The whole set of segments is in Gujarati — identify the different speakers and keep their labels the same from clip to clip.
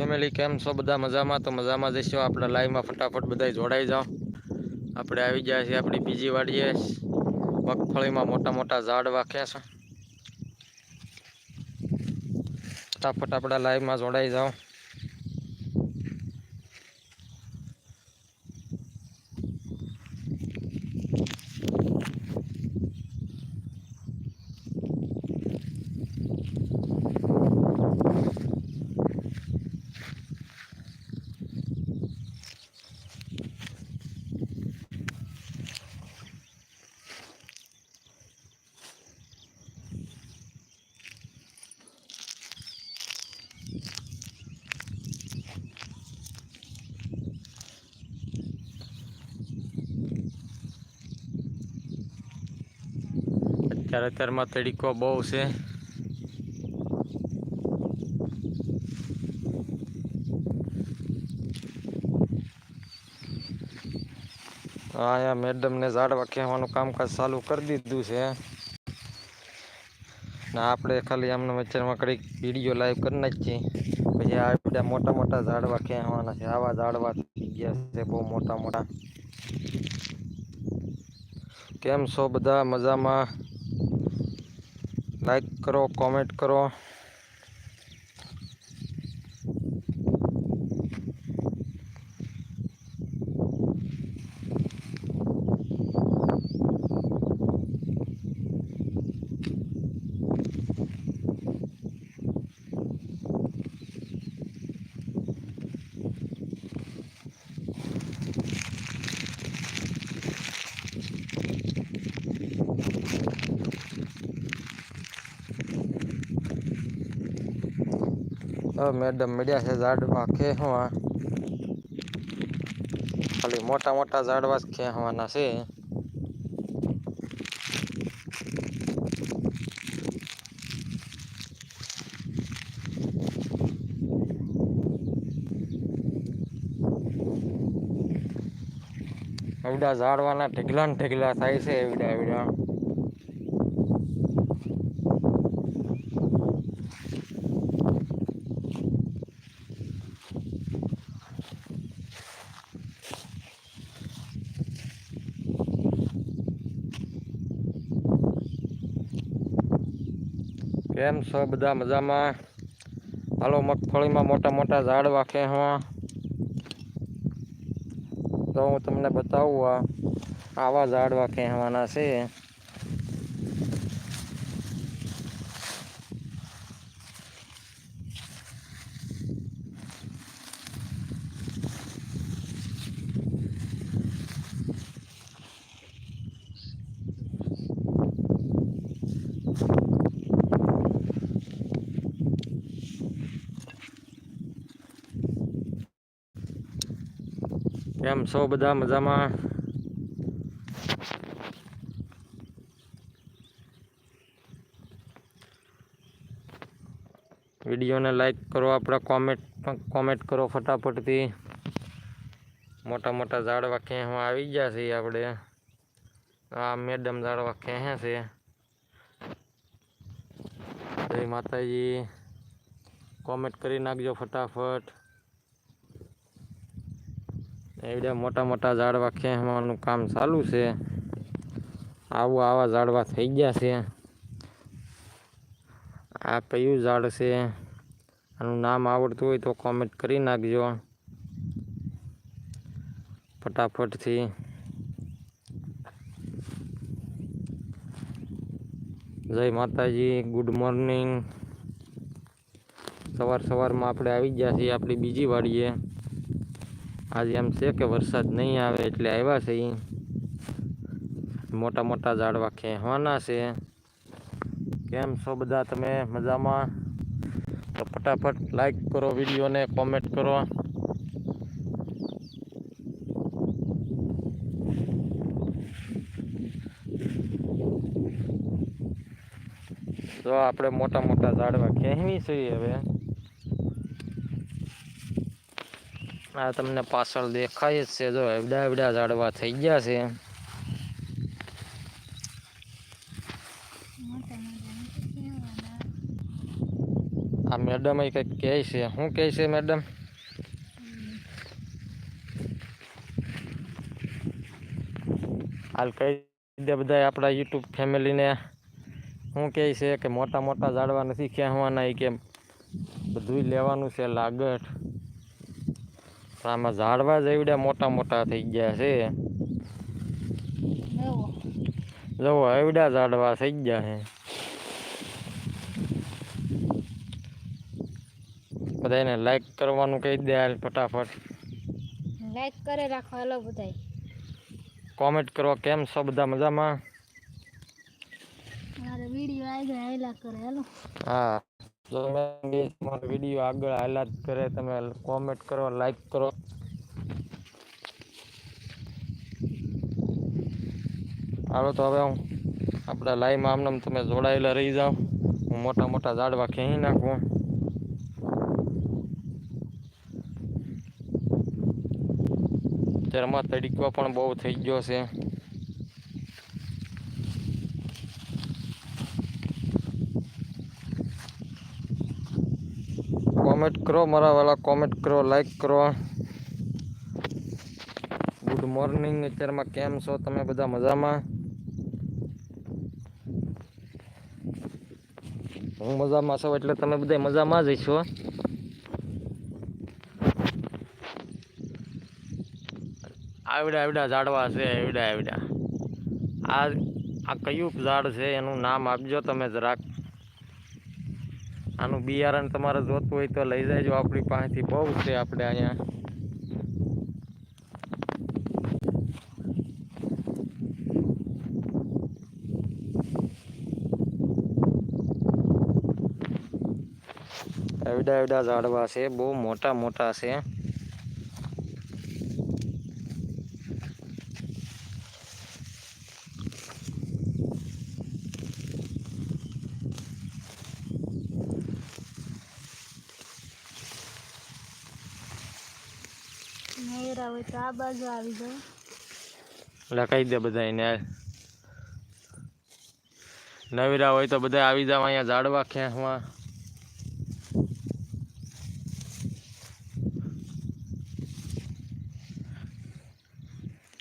Speaker 1: ફેમિલી કેમ છો? બધા મજામાં? તો મજામાં જઈશો આપણે લાઈવમાં ફટાફટ બધા જોડાઈ જાઓ. આપણે આવી ગયા છીએ આપણી બીજી વાડીએ. મગફળીમાં મોટા મોટા ઝાડ વાખ્યા છે. ફટાફટ આપણા લાઈવમાં જોડાઈ જાઓ. અત્યારે અત્યારમાં તડીકો બહુ છે. અહીંયા મેડમને ઝાડવા કહેવાનું કામકાજ ચાલુ કરી દીધું છે. ને આપણે ખાલી આમને વચ્ચેમાં કડીક વીડિયો લાઈવ કરી નાખીએ. પછી આ બધા મોટા મોટા ઝાડવા કહેવાના છે. આવા ઝાડવા થઈ ગયા છે, બહુ મોટા મોટા. કેમ છો બધા? મજામાં? લાઈક કરો કોમેન્ટ કરો. મેડમ મળ્યા છે ઝાડવા ખેહવા ખાલી મોટા મોટા ઝાડવા જ ખેહવાના છે એવડા ઝાડવાના ઢગલા ને ઢગલા થાય છે એવડા એવડા કેમ છો બધા મજામાં? હાલો, મગફળીમાં મોટા મોટા ઝાડવા ખેહવા તો હું તમને બતાવું આવા ઝાડવા કહેવાના છે. કેમ છો બધા મજામાં. વિડીયોને લાઈક કરો, આપણા કોમેન્ટ કોમેન્ટ કરો ફટાફટથી. મોટા મોટા ઝાડવા ખેંચવા આવી ગયા છે આપણે. આ મેડમ ઝાડવા ખેંચે છે. જય માતાજી. કોમેન્ટ કરી નાખજો ફટાફટ. એવડા મોટા મોટા ઝાડવા ખેંચવાનું કામ ચાલુ છે. આવું આવા ઝાડવા થઈ ગયા છે. આ કયું ઝાડ છે? આનું નામ આવડતું હોય તો કોમેન્ટ કરી નાખજો. ફટાફટથી. જય માતાજી ગુડ મોર્નિંગ સવાર સવારમાં આપણે આવી ગયા છીએ આપણી બીજી વાડીએ. આજે એમ છે કે વરસાદ નહીં આવે એટલે આવ્યા છે એ મોટા મોટા ઝાડવા ખેંચવાના છે. કેમ છો બધા? તમે મજામાં? તો ફટાફટ લાઈક કરો, વિડીયોને કોમેન્ટ કરો. તો આપણે મોટા મોટા ઝાડવા ખેંચવી છીએ હવે. આ તમને પાછળ દેખાય જ છે. જો એવડા એવડા ઝાડવા થઈ ગયા છે.
Speaker 2: મોટા મોટા નથી કહેવાના
Speaker 1: આ મેડમ મેડમ એ કંઈક કહે છે. શું કહે છે મેડમ? હાલ કહી દે બધા આપણા યુટ્યુબ ફેમિલીને. શું કહે છે કે મોટા મોટા ઝાડવા નથી ખેંચવાના, એ કે બધુંય લેવાનું છે લાગત પણ આમાં ઝાડવા જ મોટા મોટા થઈ ગયા છે. જવો એવડા ઝાડવા થઈ ગયા છે. બધાને લાઈક કરવાનું કહી દે હાલ ફટાફટ.
Speaker 2: લાઈક કરે રાખો. હેલો બધાય.
Speaker 1: કોમેન્ટ કરો કેમ છો બધા મજામાં?
Speaker 2: મારે વીડિયો ગયા આયલા કરે. હેલો
Speaker 1: હા. જો તમે મારો વીડિયો આગળ હાલા જ કરે, તમે કોમેન્ટ કરો લાઈક કરો. હાલો, તો હવે હું આપણા લાઈવમાં આમને તમે જોડાયેલા રહી જાઓ. હું મોટા મોટા ઝાડવા ખેંચી નાખું. અત્યારમાં તડીકો પણ બહુ થઈ ગયો છે. કોમેન્ટ કરો, મારા વાલા કોમેન્ટ કરો લાઈક કરો. ગુડ મોર્નિંગ અત્યારમાં કેમ છો તમે બધા મજામાં? હું મજામાં છું એટલે તમે બધા મજામાં જ છો આવડા આવડા ઝાડવા છે, આવડા આવડા. આ આ કયું ઝાડ છે, એનું નામ આપજો, તમે જરાક આનું બિયારણ તમારે જોતું હોય તો લઈ જાયજો આપણી પાસેથી બહુ છે આપણે અહીંયા. એવડા એવડા ઝાડવા છે. બહુ મોટા મોટા છે.
Speaker 2: હોય તો આ બાજુ આવી જાય
Speaker 1: એટલે કહી દે બધા એને નવીરા હોય તો બધા આવી જાવ અહીંયા ઝાડવા ખેંચવા.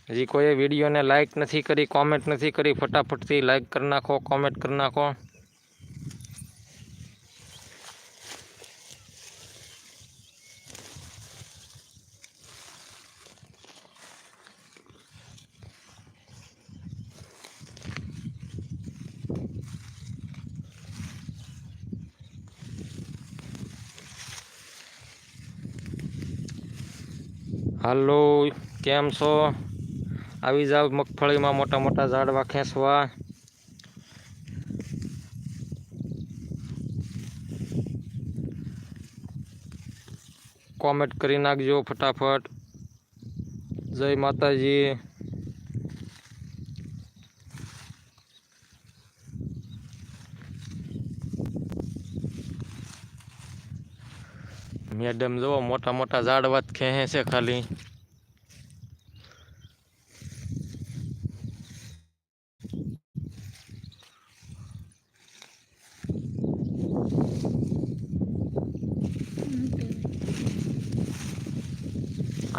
Speaker 1: હજી કોઈએ વિડીયોને લાઈક નથી કરી કોમેન્ટ નથી કરી, ફટાફટથી લાઈક કરી નાખો કોમેન્ટ કરી નાખો. હાલો, કેમ છો? આવી જાવ મગફળીમાં મોટા મોટા ઝાડવા ખેંચવા. કોમેન્ટ કરી નાખજો ફટાફટ. જય માતાજી. મેડમ, જુઓ, મોટા મોટા ઝાડવા જ ખેંચે ખાલી.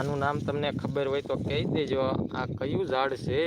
Speaker 1: આનું નામ તમને ખબર હોય તો કહી દેજો. આ કયું ઝાડ છે?